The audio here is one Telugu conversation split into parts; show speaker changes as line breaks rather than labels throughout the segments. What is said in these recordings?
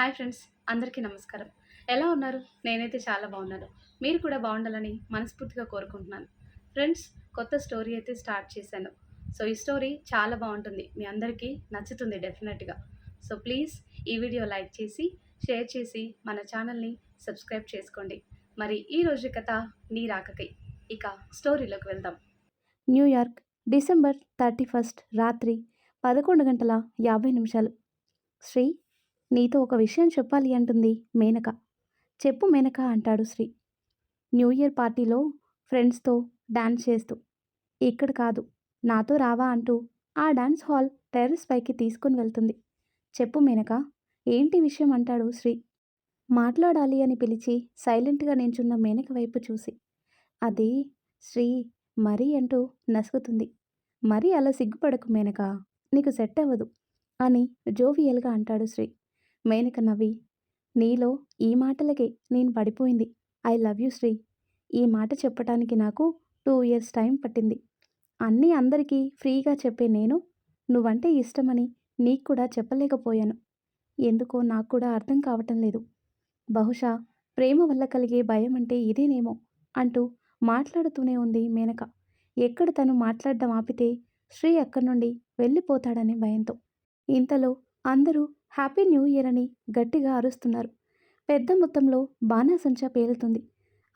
హాయ్ ఫ్రెండ్స్ అందరికీ నమస్కారం. ఎలా ఉన్నారు? నేనైతే చాలా బాగున్నాను. మీరు కూడా బాగుండాలని మనస్ఫూర్తిగా కోరుకుంటున్నాను. ఫ్రెండ్స్ కొత్త స్టోరీ అయితే స్టార్ట్ చేశాను. సో ఈ స్టోరీ చాలా బాగుంటుంది. మీ అందరికీ నచ్చుతుంది డెఫినెట్గా. సో ప్లీజ్ ఈ వీడియో లైక్ చేసి షేర్ చేసి మన ఛానల్ని సబ్స్క్రైబ్ చేసుకోండి. మరి ఈ రోజు కథ నీ రాకకై. ఇక స్టోరీలోకి వెళ్దాం.
న్యూయార్క్ డిసెంబర్ థర్టీ ఫస్ట్ రాత్రి పదకొండు గంటల యాభై నిమిషాలు. శ్రీ నీతో ఒక విషయం చెప్పాలి అంటుంది మేనక. చెప్పు మేనక అంటాడు శ్రీ. న్యూ ఇయర్ పార్టీలో ఫ్రెండ్స్తో డాన్స్ చేస్తూ. ఇక్కడ కాదు నాతో రావా అంటూ ఆ డాన్స్ హాల్ టెర్రస్ పైకి తీసుకుని వెళ్తుంది. చెప్పు మేనక ఏంటి విషయం అంటాడు శ్రీ. మాట్లాడాలి అని పిలిచి సైలెంట్గా నించున్న మేనక వైపు చూసి. అది శ్రీ మరీ అంటూ నసుగుతుంది. మరీ అలా సిగ్గుపడకు మేనక నీకు సెట్ అవ్వదు అని జోవియల్గా అంటాడు శ్రీ. మేనక నవ్వి నీలో ఈ మాటలకే నేను పడిపోయింది. I love you Sri. ఈ మాట చెప్పటానికి నాకు టూ ఇయర్స్ టైం పట్టింది. అన్నీ అందరికీ ఫ్రీగా చెప్పే నేను నువ్వంటే ఇష్టమని నీకు కూడా చెప్పలేకపోయాను. ఎందుకో నాకు కూడా అర్థం కావటం లేదు. బహుశా ప్రేమ వల్ల కలిగే భయం అంటే ఇదేనేమో అంటూ మాట్లాడుతూనే ఉంది మేనక. ఎక్కడ తను మాట్లాడడం ఆపితే శ్రీ అక్కడి నుండి వెళ్ళిపోతాడనే భయంతో. ఇంతలో అందరూ హ్యాపీ న్యూ ఇయర్ అని గట్టిగా అరుస్తున్నారు. పెద్ద మొత్తంలో బాణాసంచా పేలుతుంది.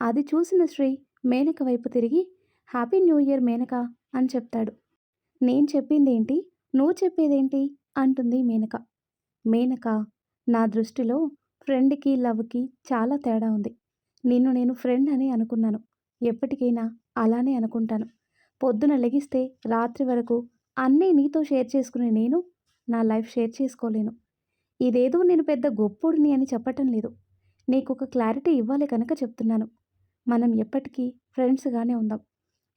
అది చూసిన శ్రీ మేనక వైపు తిరిగి హ్యాపీ న్యూ ఇయర్ మేనక అని చెప్తాడు. నేను చెప్పిందేంటి? నువ్వు చెప్పేదేంటి? అంటుంది మేనక. మేనక నా దృష్టిలో ఫ్రెండ్కి లవ్కి చాలా తేడా ఉంది. నిన్ను నేను ఫ్రెండ్ అని అనుకున్నాను. ఎప్పటికైనా అలానే అనుకుంటాను. పొద్దున లెగిస్తే రాత్రి వరకు అన్నీ నీతో షేర్ చేసుకునే నేను నా లైఫ్ షేర్ చేసుకోలేను. ఇదేదో నేను పెద్ద గొప్పోడిని అని చెప్పటం లేదు. నీకు ఒక క్లారిటీ ఇవ్వాలి కనుక చెప్తున్నాను. మనం ఎప్పటికీ ఫ్రెండ్స్గానే ఉందాం.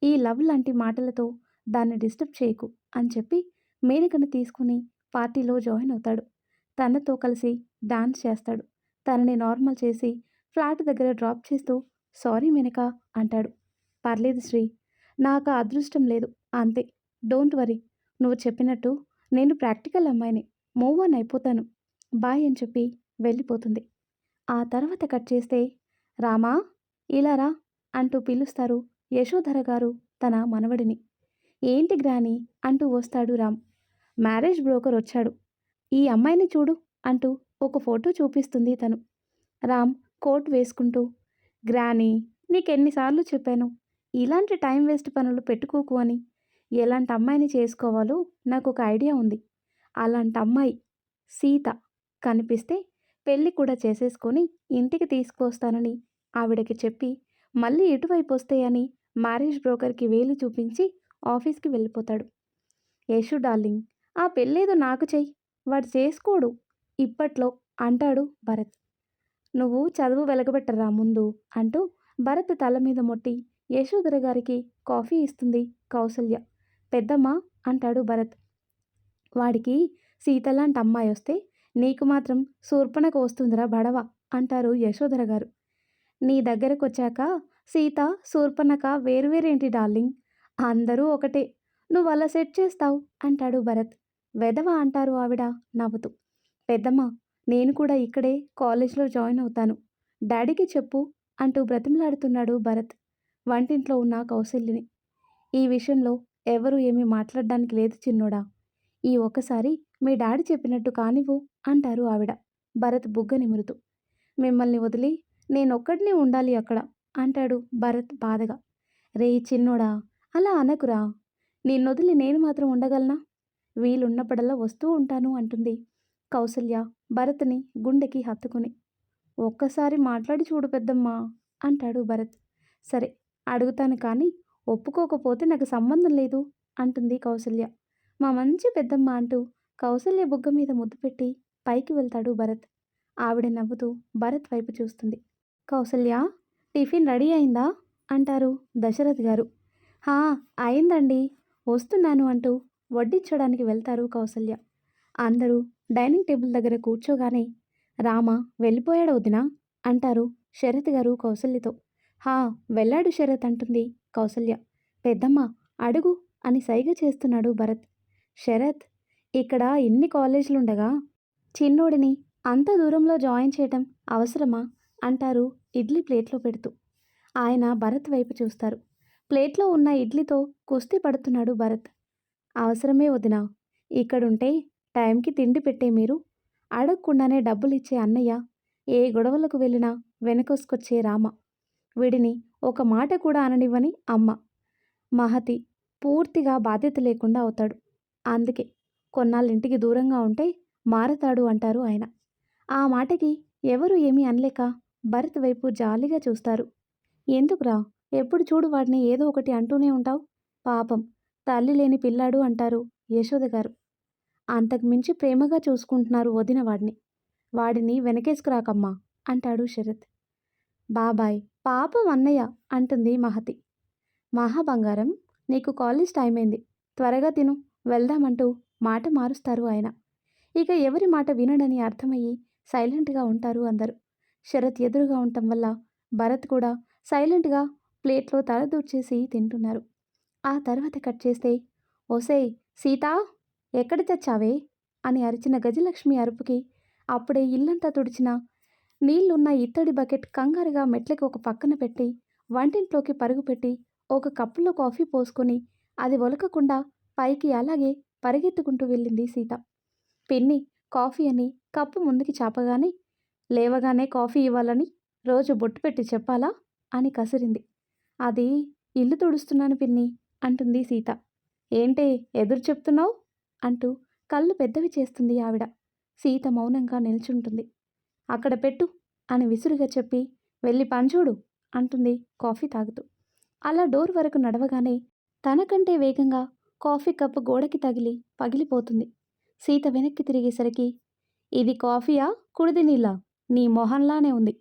ఈ లవ్ లాంటి మాటలతో దాన్ని డిస్టర్బ్ చేయకు అని చెప్పి మేనకను తీసుకుని పార్టీలో జాయిన్ అవుతాడు. తనతో కలిసి డాన్స్ చేస్తాడు. తనని నార్మల్ చేసి ఫ్లాట్ దగ్గర డ్రాప్ చేస్తూ సారీ మేనక అంటాడు. పర్లేదు శ్రీ నాకు అదృష్టం లేదు. అంతే. Don't worry. నువ్వు చెప్పినట్టు నేను ప్రాక్టికల్ అమ్మాయిని. మూవ్ ఆన్ అయిపోతాను. బాయ్ అని చెప్పి వెళ్ళిపోతుంది. ఆ తర్వాత కట్ చేస్తే రామా ఇలా రా అంటూ పిలుస్తారు యశోధర గారు తన మనవడిని. ఏంటి గ్రాని? అంటూ వస్తాడు రామ్. మ్యారేజ్ బ్రోకర్ వచ్చాడు. ఈ అమ్మాయిని చూడు అంటూ ఒక ఫోటో చూపిస్తుంది తను. రామ్ కోట్ వేసుకుంటూ గ్రాని నీకెన్నిసార్లు చెప్పాను ఇలాంటి టైం వేస్ట్ పనులు పెట్టుకోకు అని. ఎలాంటి అమ్మాయిని చేసుకోవాలో నాకు ఒక ఐడియా ఉంది. అలాంటి అమ్మాయి సీత. కనిపిస్తే పెళ్ళి కూడా చేసేసుకొని ఇంటికి తీసుకొస్తానని ఆవిడకి చెప్పి మళ్ళీ ఇటువైపు వస్తాయని మ్యారేజ్ బ్రోకర్కి వేలు చూపించి ఆఫీస్కి వెళ్ళిపోతాడు. యశు డార్లింగ్ ఆ పెళ్ళేదో నాకు చెయ్యి వాడు చేసుకోడు ఇప్పట్లో అంటాడు భరత్. నువ్వు చదువు వెలగబెట్టరా ముందు అంటూ భరత్ తల మీద మొట్టి యశోధర గారికి కాఫీ ఇస్తుంది కౌసల్య. పెద్దమ్మ అంటాడు భరత్. వాడికి సీతలాంటి అమ్మాయి వస్తే నీకు మాత్రం శూర్పణకు వస్తుందిరా బడవ అంటారు యశోధర గారు. నీ దగ్గరకు వచ్చాక సీత శూర్పణక వేరువేరేంటి డార్లింగ్? అందరూ ఒకటే. నువ్వు అలా సెట్ చేస్తావు? అంటాడు భరత్. వెదవ అంటారు ఆవిడ నవ్వుతూ. పెద్దమ్మ నేను కూడా ఇక్కడే కాలేజ్లో జాయిన్ అవుతాను. డాడీకి చెప్పు అంటూ బ్రతిమలాడుతున్నాడు భరత్ వంటింట్లో ఉన్న కౌశల్యని. ఈ విషయంలో ఎవరు ఏమీ మాట్లాడడానికి లేదు చిన్నోడా. ఈ ఒక్కసారి మీ డాడీ చెప్పినట్టు కానివ్వు. అంటారు ఆవిడ. భరత్ బుగ్గ నిమురుతూ. మిమ్మల్ని వదిలి నేనొక్కడినే ఉండాలి అక్కడ అంటాడు భరత్ బాధగా. రే చిన్నోడా అలా అనకురా. నిన్నొదిలి నేను మాత్రం ఉండగలనా? వీలున్నప్పుడల్లా వస్తూ ఉంటాను అంటుంది కౌసల్య భరత్ని గుండెకి హత్తుకుని. ఒక్కసారి మాట్లాడి చూడు పెద్దమ్మా అంటాడు భరత్. సరే అడుగుతాను కానీ ఒప్పుకోకపోతే నాకు సంబంధం లేదు అంటుంది కౌసల్య. మా మంచి పెద్దమ్మ అంటూ కౌసల్య బుగ్గ మీద ముద్దు పెట్టి పైకి వెళ్తాడు భరత్. ఆవిడ నవ్వుతూ భరత్ వైపు చూస్తుంది. కౌసల్య టిఫిన్ రెడీ అయిందా? అంటారు దశరథ్ గారు. హా అయిందండి. వస్తున్నాను అంటూ వడ్డించడానికి వెళ్తారు కౌసల్య. అందరూ డైనింగ్ టేబుల్ దగ్గర కూర్చోగానే రామ వెళ్ళిపోయాడు వదినా అంటారు శరత్ గారు కౌసల్యతో. హా వెళ్ళాడు శరత్ అంటుంది కౌసల్య. పెద్దమ్మ అడుగు అని సైగ చేస్తున్నాడు భరత్. శరత్ ఇక్కడ ఇన్ని కాలేజీలుండగా చిన్నోడిని అంత దూరంలో జాయిన్ చేయటం అవసరమా? అంటారు ఇడ్లీ ప్లేట్లో పెడుతూ. ఆయన భరత్ వైపు చూస్తారు. ప్లేట్లో ఉన్న ఇడ్లీతో కుస్తీ పడుతున్నాడు భరత్. అవసరమే వదినా ఇక్కడుంటే టైంకి తిండి పెట్టే మీరు. అడగకుండానే డబ్బులిచ్చే అన్నయ్య ఏ గొడవలకు వెళ్ళినా వెనకొసుకొచ్చే రామ. వీడిని ఒక మాట కూడా అననివ్వని అమ్మ. మహతి పూర్తిగా బాధ్యత లేకుండా అవుతాడు. అందుకే కొన్నాళ్ళింటికి దూరంగా ఉంటే మారతాడు అంటారు ఆయన. ఆ మాటకి ఎవరు ఏమీ అనలేక భరత్ వైపు జాలిగా చూస్తారు. ఎందుకురా? ఎప్పుడు చూడు వాడిని ఏదో ఒకటి అంటూనే ఉంటావు? పాపం. తల్లి లేని పిల్లాడు అంటారు యశోద గారు. అంతకుమించి ప్రేమగా చూసుకుంటున్నారు వదిన వాడిని. వాడిని వెనకేసుకురాకమ్మా అంటాడు శరత్. బాబాయ్ పాపం అన్నయ్య అంటుంది మహతి. మహా బంగారం నీకు కాలేజ్ టైం అయింది. త్వరగా తిను వెళ్దామంటూ మాట మారుస్తారు ఆయన. ఇక ఎవరి మాట వినడని అర్థమయ్యి సైలెంట్గా ఉంటారు అందరూ. శరత్ ఎదురుగా ఉండటం వల్ల భరత్ కూడా సైలెంట్గా ప్లేట్లో తలదూర్చేసి తింటున్నారు. ఆ తర్వాత కట్ చేస్తే ఓసే సీతా ఎక్కడ తెచ్చావే? అని అరిచిన గజలక్ష్మి అరుపుకి అప్పుడే ఇల్లంతా తుడిచిన నీళ్ళున్న ఇత్తడి బకెట్ కంగారుగా మెట్లకి ఒక పక్కన పెట్టి వంటింట్లోకి పరుగుపెట్టి ఒక కప్పులో కాఫీ పోసుకొని అది ఒలకకుండా పైకి అలాగే పరిగెత్తుకుంటూ వెళ్ళింది సీత. పిన్ని కాఫీ అని కప్పు ముందుకి చాపగానే లేవగానే కాఫీ ఇవ్వాలని రోజు బొట్టు పెట్టి చెప్పాలా? అని కసిరింది. అది ఇల్లు తుడుస్తున్నాను పిన్ని అంటుంది సీత. ఏంటే ఎదురు చెప్తున్నావు? అంటూ కళ్ళు పెద్దవి చేస్తుంది ఆవిడ. సీత మౌనంగా నిల్చుంటుంది. అక్కడ పెట్టు అని విసురుగా చెప్పి వెళ్ళి పంచూడు అంటుంది కాఫీ తాగుతూ. అలా డోర్ వరకు నడవగానే తనకంటే వేగంగా కాఫీ కప్పు గోడకి తగిలి పగిలిపోతుంది. సీత వెనక్కి తిరిగేసరికి ఇది కాఫీయా? కుడిది నీళ్ళ? నీ మొహంలానే ఉంది.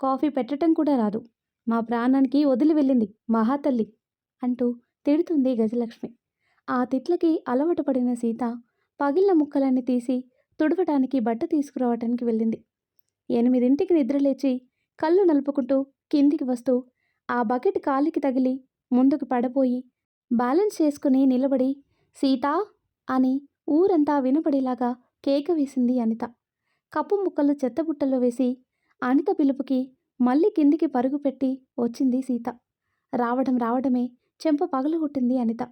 కాఫీ పెట్టడం కూడా రాదు. మా ప్రాణానికి వదిలి వెళ్ళింది మహాతల్లి అంటూ తిడుతుంది గజలక్ష్మి. ఆ తిట్లకి అలవాటు పడిన సీత పగిళ్ళ ముక్కలన్నీ తీసి తుడవటానికి బట్ట తీసుకురావటానికి వెళ్ళింది. ఎనిమిదింటికి నిద్రలేచి కళ్ళు నలుపుకుంటూ కిందికి వస్తూ ఆ బకెట్ కాలికి తగిలి ముందుకు పడపోయి బ్యాలెన్స్ చేసుకుని నిలబడి సీతా అని ఊరంతా వినపడేలాగా కేక వేసింది అనిత. కప్పు ముక్కలు చెత్తబుట్టలో వేసి అనిత పిలుపుకి మళ్ళీ కిందికి పరుగు పెట్టి వచ్చింది సీత. రావడం రావడమే చెంప పగలగొట్టింది అనిత.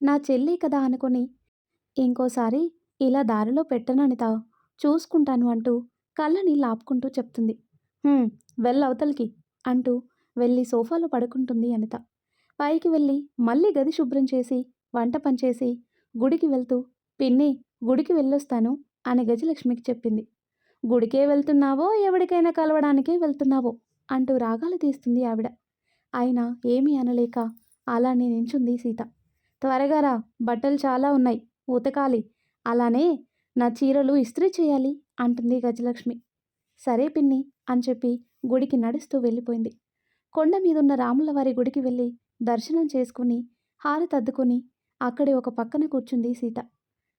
నా చెల్లి కదా అనుకొని ఇంకోసారి ఇలా దారిలో పెట్టను అనిత. చూసుకుంటాను అంటూ కళ్ళని లాపుకుంటూ చెప్తుంది. వెళ్ళ వెళ్ళవతలికి అంటూ వెళ్ళి సోఫాలో పడుకుంటుంది అనిత. పైకి వెళ్ళి మళ్ళీ గది శుభ్రం చేసి వంట పనిచేసి గుడికి వెళ్తూ పిన్ని గుడికి వెళ్ళొస్తాను అని గజలక్ష్మికి చెప్పింది. గుడికే వెళ్తున్నావో ఎవరికైనా కలవడానికే వెళ్తున్నావో అంటూ రాగాలు తీస్తుంది ఆవిడ. అయినా ఏమీ అనలేక అలానే నించుంది సీత. త్వరగా రా బట్టలు చాలా ఉన్నాయి ఉతకాలి అలానే నా చీరలు ఇస్త్రీ చేయాలి అంటుంది గజలక్ష్మి. సరే పిన్ని అని చెప్పి గుడికి నడుస్తూ వెళ్ళిపోయింది. కొండ మీదున్న రాములవారి గుడికి వెళ్ళి దర్శనం చేసుకుని హారతద్దుకుని అక్కడే ఒక పక్కన కూర్చుంది సీత.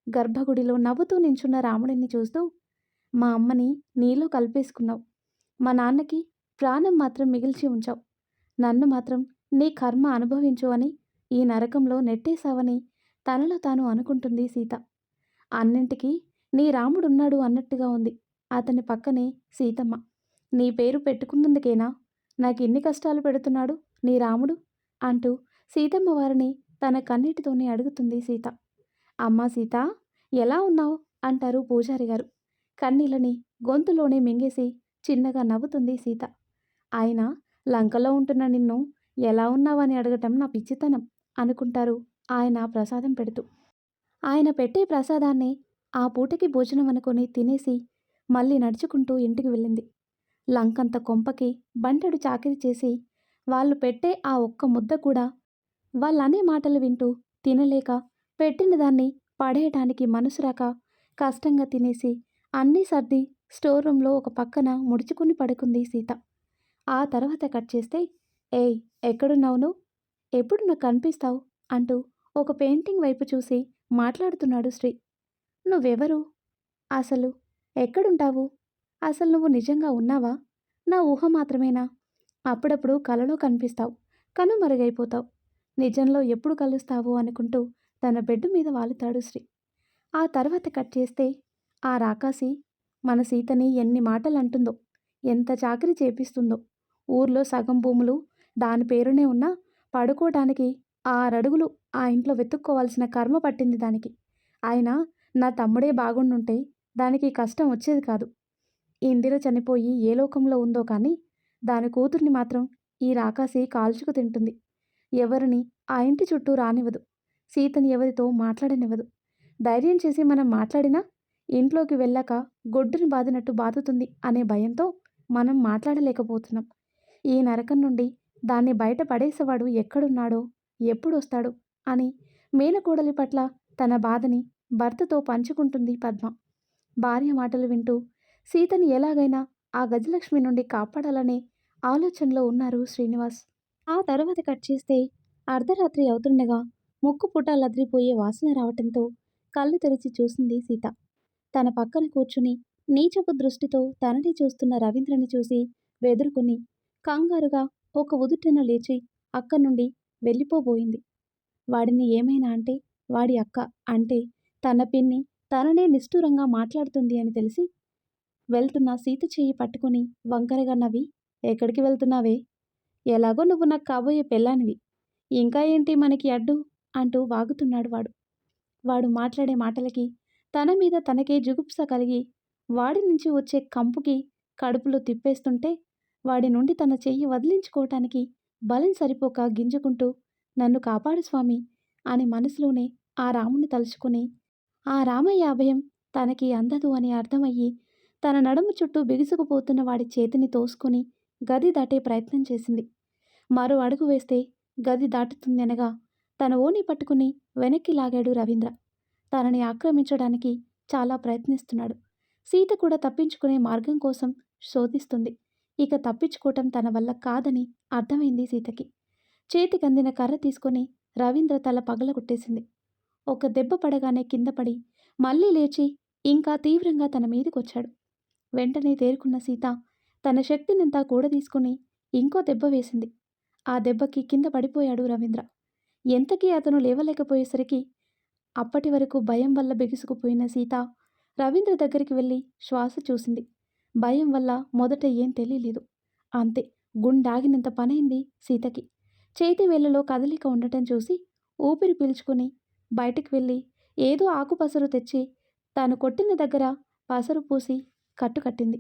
గర్భగుడిలో నవ్వుతూ నించున్న రాముడిని చూస్తూ మా అమ్మని నీలో కలిపేసుకున్నావు. మా నాన్నకి ప్రాణం మాత్రం మిగిల్చి ఉంచావు. నన్ను మాత్రం నీ కర్మ అనుభవించు అని ఈ నరకంలో నెట్టేశావని తనలో తాను అనుకుంటుంది సీత. అన్నింటికీ నీ రాముడున్నాడు అన్నట్టుగా ఉంది. అతని పక్కనే సీతమ్మ. నీ పేరు పెట్టుకున్నందుకేనా? నాకు ఇన్ని కష్టాలు పెడుతున్నాడు నీ రాముడు? అంటూ సీతమ్మ వారిని తన కన్నీటితోనే అడుగుతుంది సీత. అమ్మా సీత ఎలా ఉన్నావు? అంటారు పూజారి గారు. కన్నీళ్ళని గొంతులోనే మింగేసి చిన్నగా నవ్వుతుంది సీత. ఆయన లంకలో ఉంటున్న నిన్ను ఎలా ఉన్నావని అడగటం నా పిచ్చితనం అనుకుంటారు ఆయన ప్రసాదం పెడుతూ. ఆయన పెట్టే ప్రసాదాన్ని ఆ పూటకి భోజనం అనుకొని తినేసి మళ్ళీ నడుచుకుంటూ ఇంటికి వెళ్ళింది. లంకంత కొంపకి బంటెడు చాకిరి చేసి వాళ్ళు పెట్టే ఆ ఒక్క ముద్ద కూడా వాళ్ళనే మాటలు వింటూ తినలేక పెట్టిన దాన్ని పడేయటానికి మనసు రాక కష్టంగా తినేసి అన్నీ సర్ది స్టోర్ రూమ్లో ఒక పక్కన ముడుచుకుని పడుకుంది సీత. ఆ తర్వాత కట్ చేస్తే ఏయ్ ఎక్కడున్నావు నువ్వు? ఎప్పుడు నాకు కనిపిస్తావు? అంటూ ఒక పెయింటింగ్ వైపు చూసి మాట్లాడుతున్నాడు శ్రీ. నువ్వెవరు? అసలు ఎక్కడుంటావు? అసలు నువ్వు నిజంగా ఉన్నావా? నా ఊహ మాత్రమేనా? అప్పుడప్పుడు కలలో కనిపిస్తావు కనుమరుగైపోతావు. నిజంలో ఎప్పుడు కలుస్తావు? అనుకుంటూ తన బెడ్ మీద వాలుతాడు శ్రీ ఆ తర్వాత కట్ చేస్తే ఆ రాకాసి మన సీతని ఎన్ని మాటలు అంటుందో ఎంత చాకరీ చేపిస్తుందో. ఊర్లో సగం భూములు దాని పేరునే ఉన్నా పడుకోవటానికి ఆరడుగులు ఆ ఇంట్లో వెతుక్కోవాల్సిన కర్మ పట్టింది దానికి. అయినా నా తమ్ముడే బాగుండుంటే దానికి కష్టం వచ్చేది కాదు. ఇందిర చనిపోయి ఏ లోకంలో ఉందో కానీ దాని కూతుర్ని మాత్రం ఈ రాకాసి కాల్చుకు తింటుంది. ఎవరిని ఆ ఇంటి చుట్టూ రానివ్వదు. సీతని ఎవరితో మాట్లాడనివ్వదు. ధైర్యం చేసి మనం మాట్లాడినా ఇంట్లోకి వెళ్ళాక గొడ్డుని బాదినట్టు బాదుతుంది అనే భయంతో మనం మాట్లాడలేకపోతున్నాం. ఈ నరకం నుండి దాన్ని బయట పడేసేవాడు ఎక్కడున్నాడో ఎప్పుడొస్తాడు అని మేనకోడలి పట్ల తన బాధని భర్తతో పంచుకుంటుంది పద్మ. భార్య మాటలు వింటూ సీతని ఎలాగైనా ఆ గజలక్ష్మి నుండి కాపాడాలనే ఆలోచనలో ఉన్నారు శ్రీనివాస్. ఆ తర్వాత కట్ చేస్తే అర్ధరాత్రి అవుతుండగా ముక్కు పుట లద్రిపోయే వాసన రావటంతో కళ్ళు తెరిచి చూసింది సీత. తన పక్కన కూర్చుని నీచపు దృష్టితో తనని చూస్తున్న రవీంద్రని చూసి వెదురుకుని కంగారుగా ఒక ఉదుటన లేచి అక్కడి నుండి వెళ్ళిపోబోయింది. వాడిని ఏమైనా అంటే వాడి అక్క అంటే తన పిన్ని తననే నిష్ఠూరంగా మాట్లాడుతుంది అని తెలిసి వెళ్తున్న సీత చేయి పట్టుకుని వంకరగా నవ్వి ఎక్కడికి వెళ్తున్నావే? ఎలాగో నువ్వు నాకు కాబోయే పెళ్ళానివి. ఇంకా ఏంటి మనకి అడ్డు? అంటూ వాగుతున్నాడు వాడు. వాడు మాట్లాడే మాటలకి తన మీద తనకే జుగుప్స కలిగి వాడి నుంచి వచ్చే కంపుకి కడుపులో తిప్పేస్తుంటే వాడి నుండి తన చెయ్యి వదిలించుకోవటానికి బలం సరిపోక గింజుకుంటూ నన్ను కాపాడు స్వామి అని మనసులోనే ఆ రాముని తలుచుకుని ఆ రామయ్య అభయం తనకి అందదు అని అర్థమయ్యి తన నడుము చుట్టూ బిగుసుకుపోతున్న వాడి చేతిని తోసుకుని గది దాటే ప్రయత్నం చేసింది. మరో అడుగు వేస్తే గది దాటుతుందనగా తన ఓని పట్టుకుని వెనక్కి లాగాడు రవీంద్ర. తనని ఆక్రమించడానికి చాలా ప్రయత్నిస్తున్నాడు. సీత కూడా తప్పించుకునే మార్గం కోసం శోధిస్తుంది. ఇక తప్పించుకోవటం తన వల్ల కాదని అర్థమైంది సీతకి. చేతికందిన కర్ర తీసుకొని రవీంద్ర తల పగలగొట్టేసింది. ఒక దెబ్బ పడగానే కింద పడి మళ్ళీ లేచి ఇంకా తీవ్రంగా తన మీదకొచ్చాడు. వెంటనే తేరుకున్న సీత తన శక్తినంతా కూడదీసుకుని ఇంకో దెబ్బ వేసింది. ఆ దెబ్బకి కింద పడిపోయాడు రవీంద్ర. ఎంతకీ అతను లేవలేకపోయేసరికి అప్పటి వరకు భయం వల్ల బిగుసుకుపోయిన సీత రవీంద్ర దగ్గరికి వెళ్ళి శ్వాస చూసింది. భయం వల్ల మొదట ఏం తెలియలేదు. అంతే గుండాగినంత పనైంది సీతకి. చేతి వేళ్ళలో కదలిక ఉండటం చూసి ఊపిరి పీల్చుకుని బయటికి వెళ్ళి ఏదో ఆకుపసరు తెచ్చి తాను కొట్టిన దగ్గర పసరు పూసి కట్టుకట్టింది.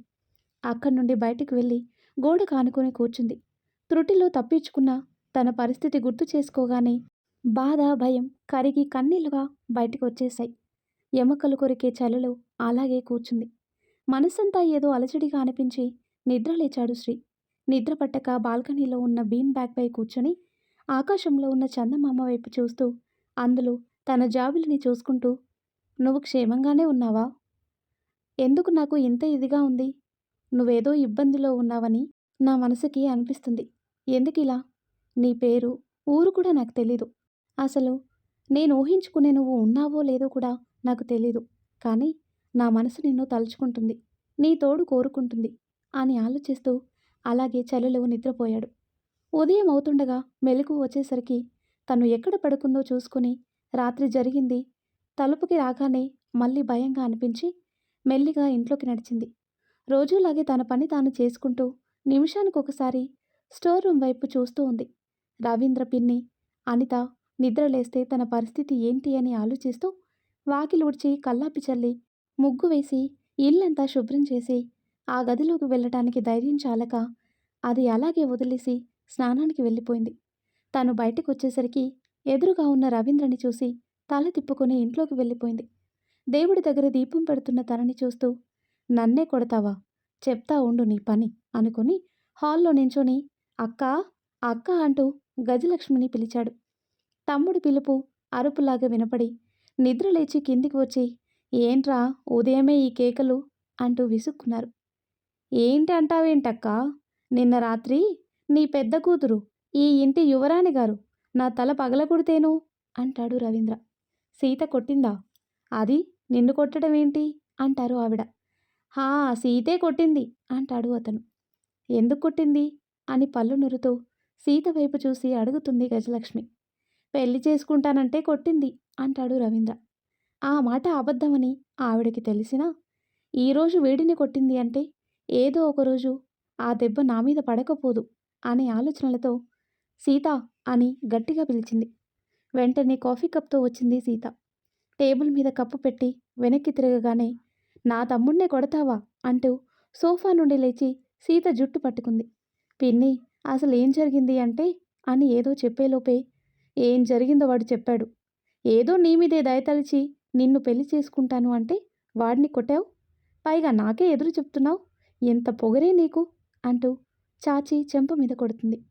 అక్కడి నుండి బయటికి వెళ్ళి గోడ కానుకొని కూర్చుంది. త్రుటిలో తప్పించుకున్న తన పరిస్థితి గుర్తు చేసుకోగానే బాధ భయం కరిగి కన్నీళ్ళుగా బయటకు వచ్చేశాయి ఎముకలు కొరికే చలిలో అలాగే కూర్చుంది. మనసంతా ఏదో అలజడిగా అనిపించి నిద్ర లేచాడు శ్రీ. నిద్ర పట్టక బాల్కనీలో ఉన్న బీన్ బ్యాగ్పై కూర్చొని ఆకాశంలో ఉన్న చందమామ వైపు చూస్తూ అందులో తన జాబిలిని చూసుకుంటూ నువ్వు క్షేమంగానే ఉన్నావా? ఎందుకు నాకు ఇంత ఇదిగా ఉంది? నువ్వేదో ఇబ్బందిలో ఉన్నావని నా మనసుకి అనిపిస్తుంది. ఎందుకిలా? నీ పేరు ఊరు కూడా నాకు తెలీదు. అసలు నేను ఊహించుకునే నువ్వు ఉన్నావో లేదో కూడా నాకు తెలీదు. కానీ నా మనసు నిన్ను తలుచుకుంటుంది. నీ తోడు కోరుకుంటుంది అని ఆలోచిస్తూ అలాగే చలిలో నిద్రపోయాడు. ఉదయం అవుతుండగా మెలకు వచ్చేసరికి తను ఎక్కడ పడుకుందో చూసుకుని రాత్రి జరిగింది తలుపుకి రాగానే మళ్ళీ భయంగా అనిపించి మెల్లిగా ఇంట్లోకి నడిచింది. రోజులాగే తన పని తాను చేసుకుంటూ నిమిషానికి ఒకసారి స్టోర్ రూమ్ వైపు చూస్తూ ఉంది. రవీంద్ర పిన్ని అనిత నిద్రలేస్తే తన పరిస్థితి ఏంటి అని ఆలోచిస్తూ వాకిలి కల్లాపి చల్లి ముగ్గు వేసి ఇల్లంతా శుభ్రం చేసి ఆ గదిలోకి వెళ్ళటానికి ధైర్యం చాలక అది అలాగే వదిలేసి స్నానానికి వెళ్ళిపోయింది. తను బయటకు వచ్చేసరికి ఎదురుగా ఉన్న రవీంద్రని చూసి తల తిప్పుకొని ఇంట్లోకి వెళ్ళిపోయింది. దేవుడి దగ్గర దీపం పెడుతున్న తనని చూస్తూ నన్నే కొడతావా? చెప్తా ఉండు నీ పని అనుకుని హాల్లో నించొని అక్కా అక్క అంటూ గజలక్ష్మిని పిలిచాడు. తమ్ముడి పిలుపు అరుపులాగా వినపడి నిద్ర లేచి కిందికి వచ్చి ఏంట్రా ఉదయమే ఈ కేకలు? అంటూ విసుక్కున్నారు. ఏంటి అంటావేంటక్కా? నిన్న రాత్రి నీ పెద్ద కూతురు ఈ ఇంటి యువరాణి గారు నా తల పగలగొడితేను? అంటాడు రవీంద్ర. సీత కొట్టిందా? అది నిన్ను కొట్టడం ఏంటి? అంటారు ఆవిడ. హా సీతే కొట్టింది అంటాడు అతను. ఎందుకు కొట్టింది? అని పళ్ళు నురుతూ సీత వైపు చూసి అడుగుతుంది గజలక్ష్మి. పెళ్ళి చేసుకుంటానంటే కొట్టింది అంటాడు రవీంద్ర. ఆ మాట అబద్ధమని ఆవిడకి తెలిసినా ఈరోజు వేడిని కొట్టింది అంటే ఏదో ఒకరోజు ఆ దెబ్బ నా మీద పడకపోదు అనే ఆలోచనలతో సీత అని గట్టిగా పిలిచింది. వెంటనే కాఫీ కప్తో వచ్చింది సీత. టేబుల్ మీద కప్పు పెట్టి వెనక్కి తిరగగానే నా తమ్ముడినే కొడతావా? అంటూ సోఫా నుండి లేచి సీత జుట్టు పట్టుకుంది. పిన్ని అసలు ఏం జరిగింది అంటే అని ఏదో చెప్పేలోపే ఏం జరిగిందో వాడు చెప్పాడు. ఏదో నీ మీదే దయతలిచి నిన్ను పెళ్ళి చేసుకుంటాను అంటే వాడిని కొట్టావు? పైగా నాకే ఎదురు చెప్తున్నావు. ఎంత పొగరే నీకు? అంటూ చాచి చెంప మీద కొడుతుంది.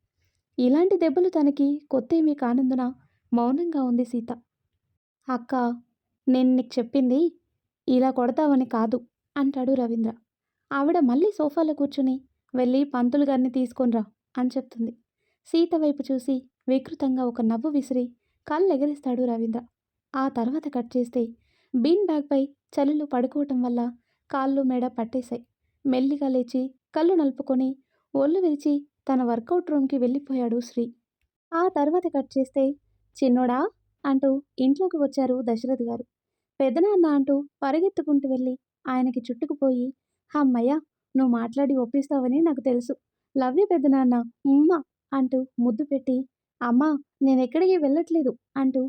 ఇలాంటి దెబ్బలు తనకి కొత్తేమీ కానందున మౌనంగా ఉంది సీత. అక్క నేను నీకు చెప్పింది ఇలా కొడతావని కాదు అంటాడు రవీంద్ర. ఆవిడ మళ్ళీ సోఫాలో కూర్చుని వెళ్ళి పంతులు గారిని తీసుకొనిరా అని చెప్తుంది. సీత వైపు చూసి వికృతంగా ఒక నవ్వు విసిరి కళ్ళు ఎగరేస్తాడు రవీంద్ర. ఆ తర్వాత కట్ చేస్తే బీన్ బ్యాగ్పై చలులు పడుకోవటం వల్ల కాళ్ళు మెడ పట్టేశాయి. మెల్లిగా లేచి కళ్ళు నలుపుకొని ఒళ్ళు విరిచి తన వర్కౌట్ రూమ్కి వెళ్ళిపోయాడు శ్రీ. ఆ తర్వాత కట్ చేస్తే చిన్నోడా అంటూ ఇంట్లోకి వచ్చారు దశరథ్ గారు. పెదనాన్న అంటూ పరిగెత్తుకుంటూ వెళ్ళి ఆయనకి చుట్టుకుపోయి అమ్మయ్య నువ్వు మాట్లాడి ఒప్పిస్తావని నాకు తెలుసు. లవ్ యూ ఉమ్మ అంటూ ముద్దు పెట్టి అమ్మా నేను ఎక్కడికి వెళ్ళట్లేదు అంటూ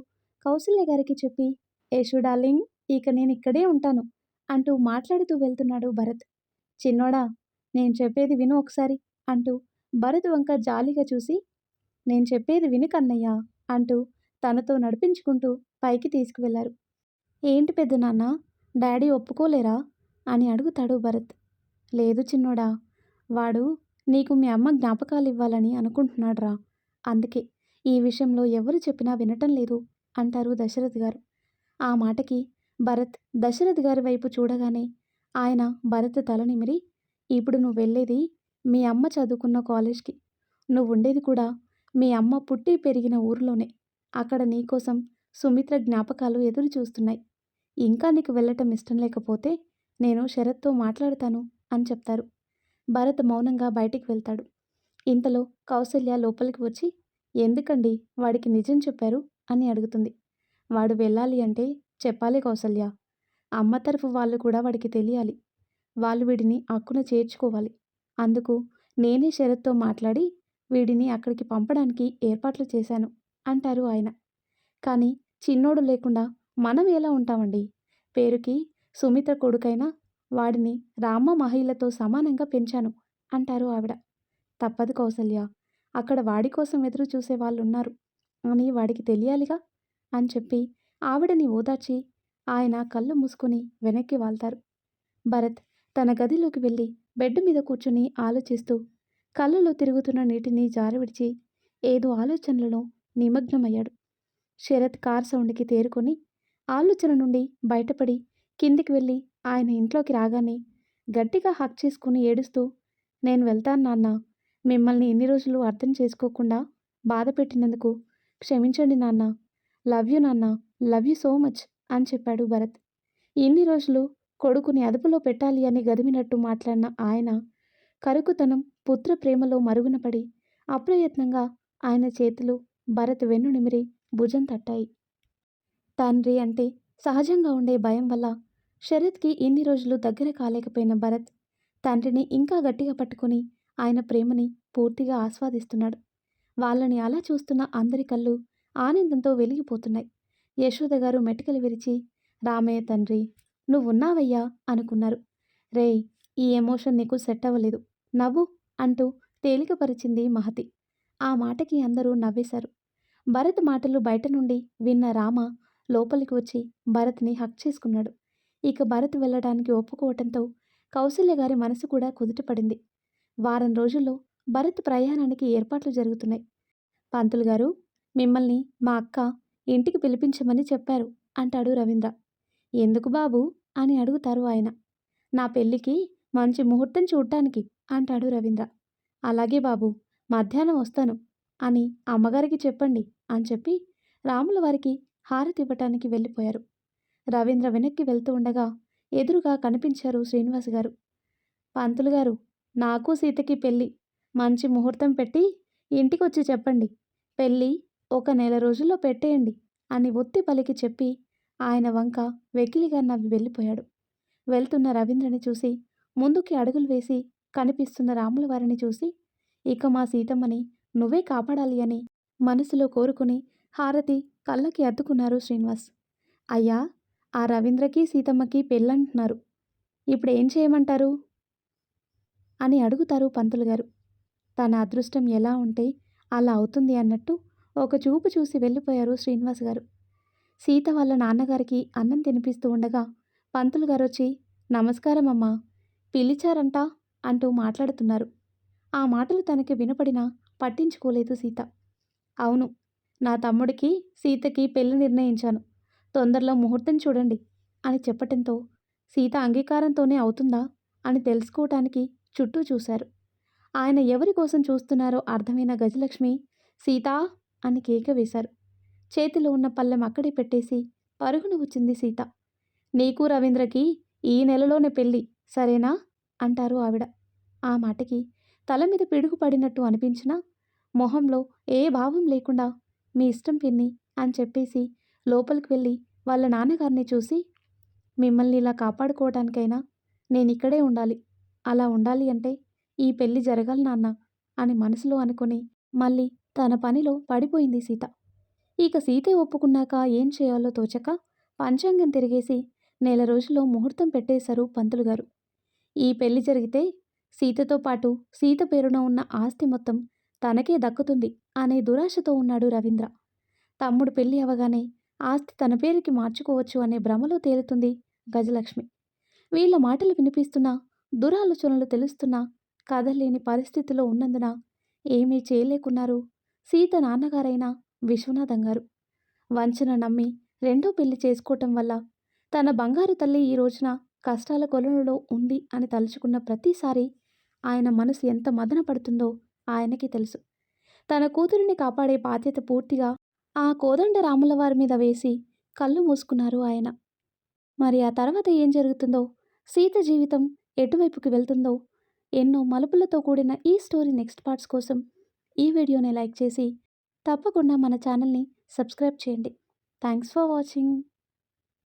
కౌసల్య గారికి చెప్పి యశు డార్లింగ్ ఇక నేను ఇక్కడే ఉంటాను అంటూ మాట్లాడుతూ వెళ్తున్నాడు భరత్. చిన్నోడా నేను చెప్పేది విను ఒకసారి అంటూ భరత్ వంక జాలిగా చూసి నేను చెప్పేది విను కన్నయ్య అంటూ తనతో నడిపించుకుంటూ పైకి తీసుకువెళ్ళారు. ఏంటి పెద్ద నాన్న డాడీ ఒప్పుకోలేరా? అని అడుగుతాడు భరత్. లేదు చిన్నోడా వాడు నీకు మీ అమ్మ జ్ఞాపకాలు ఇవ్వాలని అనుకుంటున్నాడురా అందుకే ఈ విషయంలో ఎవరు చెప్పినా వినటం లేదు అంటారు దశరథ్ గారు. ఆ మాటకి భరత్ దశరథ్ గారి వైపు చూడగానే ఆయన భరత్ తల నిమిరి ఇప్పుడు నువ్వు వెళ్ళేది మీ అమ్మ చదువుకున్న కాలేజ్కి. నువ్వు ఉండేది కూడా మీ అమ్మ పుట్టి పెరిగిన ఊరిలోనే. అక్కడ నీకోసం సుమిత్ర జ్ఞాపకాలు ఎదురు చూస్తున్నాయి. ఇంకా నీకు వెళ్ళటం ఇష్టం లేకపోతే నేను శరత్తో మాట్లాడతాను అని చెప్తారు. భరత్ మౌనంగా బయటికి వెళ్తాడు. ఇంతలో కౌసల్య లోపలికి వచ్చి ఎందుకండి వాడికి నిజం చెప్పారు? అని అడుగుతుంది. వాడు వెళ్ళాలి అంటే చెప్పాలి కౌసల్య. అమ్మ తరఫు వాళ్ళు కూడా వాడికి తెలియాలి. వాళ్ళు వీడిని అక్కున చేర్చుకోవాలి. అందుకు నేనే శరత్తో మాట్లాడి వీడిని అక్కడికి పంపడానికి ఏర్పాట్లు చేశాను అంటారు ఆయన. కానీ చిన్నోడు లేకుండా మనం ఎలా ఉంటామండి? పేరుకి సుమిత్ర కొడుకైనా వాడిని రామ మహిళతో సమానంగా పెంచాను అంటారు ఆవిడ. తప్పదు కౌసల్య. అక్కడ వాడి కోసం ఎదురు చూసే వాళ్ళు ఉన్నారు అని వాడికి తెలియాలిగా? అని చెప్పి ఆవిడని ఓదార్చి ఆయన కళ్ళు మూసుకుని వెనక్కి వాళ్తారు. భరత్ తన గదిలోకి వెళ్ళి బెడ్ మీద కూర్చుని ఆలోచిస్తూ కళ్ళలో తిరుగుతున్న నీటిని జారవిడిచి ఏదో ఆలోచనలలో నిమగ్నమయ్యాడు. శరత్ కార్ సౌండ్కి తేరుకొని ఆలోచన నుండి బయటపడి కిందికి వెళ్ళి ఆయన ఇంట్లోకి రాగానే గట్టిగా హక్ చేసుకుని ఏడుస్తూ నేను వెళ్తాను నాన్న మిమ్మల్ని ఎన్ని రోజులు అర్థం చేసుకోకుండా బాధ పెట్టినందుకు క్షమించండి నాన్న. లవ్ యూ నాన్న. లవ్ యూ సో మచ్ అని చెప్పాడు భరత్. ఇన్ని రోజులు కొడుకుని అదుపులో పెట్టాలి అని గదిమినట్టు మాట్లాడిన ఆయన కరుకుతనం పుత్ర ప్రేమలో మరుగున పడి అప్రయత్నంగా ఆయన చేతులు భరత్ వెన్ను నిమిరి భుజం తట్టాయి. తండ్రి అంటే సహజంగా ఉండే భయం వల్ల శరత్కి ఇన్ని రోజులు దగ్గర కాలేకపోయిన భరత్ తండ్రిని ఇంకా గట్టిగా పట్టుకుని ఆయన ప్రేమని పూర్తిగా ఆస్వాదిస్తున్నాడు. వాళ్ళని అలా చూస్తున్న అందరి కళ్ళు ఆనందంతో వెలిగిపోతున్నాయి. యశోద గారు మెటికలు విరిచి రామయ్య తండ్రి నువ్వున్నావయ్యా అనుకున్నారు. రేయ్ ఈ ఎమోషన్ నీకు సెట్ అవ్వలేదు. నవ్వు అంటూ తేలికపరిచింది మహతి. ఆ మాటకి అందరూ నవ్వేశారు. భరత్ మాటలు బయట నుండి విన్న రామ లోపలికి వచ్చి భరత్ని హక్ చేసుకున్నాడు. ఇక భరత్ వెళ్ళడానికి ఒప్పుకోవటంతో కౌసల్య గారి మనసు కూడా కుదుటపడింది. వారం రోజుల్లో భరత్ ప్రయాణానికి ఏర్పాట్లు జరుగుతున్నాయి. పంతులు గారు మిమ్మల్ని మా అక్క ఇంటికి పిలిపించమని చెప్పారు అంటాడు రవీంద్ర. ఎందుకు బాబు? అని అడుగుతారు ఆయన. నా పెళ్ళికి మంచి ముహూర్తం చూడటానికి అంటాడు రవీంద్ర. అలాగే బాబు మధ్యాహ్నం వస్తాను అని అమ్మగారికి చెప్పండి అని చెప్పి రాముల వారికి హారతి ఇవ్వటానికి వెళ్ళిపోయారు. రవీంద్ర వెనక్కి వెళ్తూ ఉండగా ఎదురుగా కనిపించారు శ్రీనివాస్ గారు. పంతులు గారు నాకు సీతకి పెళ్ళి. మంచి ముహూర్తం పెట్టి ఇంటికి వచ్చి చెప్పండి. పెళ్ళి ఒక నెల రోజుల్లో పెట్టేయండి అని ఒత్తి పలికి చెప్పి ఆయన వంక వెకిలిగా నవ్వి వెళ్ళిపోయాడు. వెళ్తున్న రవీంద్రని చూసి ముందుకి అడుగులు వేసి కనిపిస్తున్న రాముల వారిని చూసి ఇక మా సీతమ్మని నువ్వే కాపాడాలి అని మనసులో కోరుకుని హారతి కళ్ళకి అద్దుకున్నారు శ్రీనివాస్. అయ్యా ఆ రవీంద్రకి సీతమ్మకి పెళ్ళంటున్నారు. ఇప్పుడు ఏం చేయమంటారు? అని అడుగుతారు పంతులు గారు. తన అదృష్టం ఎలా ఉంటే అలా అవుతుంది అన్నట్టు ఒక చూపు చూసి వెళ్ళిపోయారు శ్రీనివాస్ గారు. సీత వాళ్ళ నాన్నగారికి అన్నం తినిపిస్తూ ఉండగా పంతులు గారు వచ్చి నమస్కారం అమ్మా పిలిచారంట అంటూ మాట్లాడుతున్నారు. ఆ మాటలు తనకి వినపడినా పట్టించుకోలేదు సీత. అవును నా తమ్ముడికి సీతకి పెళ్ళి నిర్ణయించాను. తొందరలో ముహూర్తం చూడండి అని చెప్పటంతో సీత అంగీకారంతోనే అవుతుందా అని తెలుసుకోవటానికి చుట్టూ చూశారు. ఆయన ఎవరి కోసం చూస్తున్నారో అర్థమైన గజలక్ష్మి సీతా అని కేక వేశారు. చేతిలో ఉన్న పళ్ళెం అక్కడే పెట్టేసి పరుగున వచ్చింది సీత. నీకు రవీంద్రకి ఈ నెలలోనే పెళ్ళి సరేనా? అంటారు ఆవిడ. ఆ మాటకి తల మీద పిడుగు పడినట్టు అనిపించినా మొహంలో ఏ భావం లేకుండా మీ ఇష్టం పిన్ని అని చెప్పేసి లోపలికి వెళ్ళి వాళ్ళ నాన్నగారిని చూసి మిమ్మల్ని ఇలా కాపాడుకోవటానికైనా నేను ఇక్కడే ఉండాలి. అలా ఉండాలి అంటే ఈ పెళ్ళి జరగాలి నాన్న అని మనసులో అనుకుని మళ్ళీ తన పనిలో పడిపోయింది సీత. ఇక సీతే ఒప్పుకున్నాక ఏం చేయాలో తోచక పంచాంగం తిరిగేసి నెల రోజుల్లో ముహూర్తం పెట్టేశారు పంతులు గారు. ఈ పెళ్ళి జరిగితే సీతతో పాటు సీత పేరున ఉన్న ఆస్తి మొత్తం తనకే దక్కుతుంది అనే దురాశతో ఉన్నాడు రవీంద్ర. తమ్ముడు పెళ్ళి అవగానే ఆస్తి తన పేరుకి మార్చుకోవచ్చు అనే భ్రమలో తేలుతుంది గజలక్ష్మి. వీళ్ళ మాటలు వినిపిస్తున్నా దురాలోచనలు తెలుస్తున్నా కదలేని పరిస్థితిలో ఉన్నందున ఏమీ చేయలేకున్నారు. సీత నాన్నగారైన విశ్వనాథం గారు. వంచన నమ్మి రెండో పెళ్ళి చేసుకోవటం వల్ల తన బంగారు తల్లి ఈ రోజున కష్టాల కొలనులో ఉంది అని తలుచుకున్న ప్రతిసారి ఆయన మనసు ఎంత మదన పడుతుందో ఆయనకి తెలుసు. తన కూతురిని కాపాడే బాధ్యత పూర్తిగా ఆ కోదండ రాముల వారి మీద వేసి కళ్ళు మూసుకున్నారు ఆయన. మరి ఆ తర్వాత ఏం జరుగుతుందో సీత జీవితం ఎటువైపుకి వెళ్తుందో ఎన్నో మలుపులతో కూడిన ఈ స్టోరీ నెక్స్ట్ పార్ట్స్ కోసం ఈ వీడియోని లైక్ చేసి తప్పకుండా మన ఛానల్ని సబ్స్క్రైబ్ చేయండి. Thanks for watching.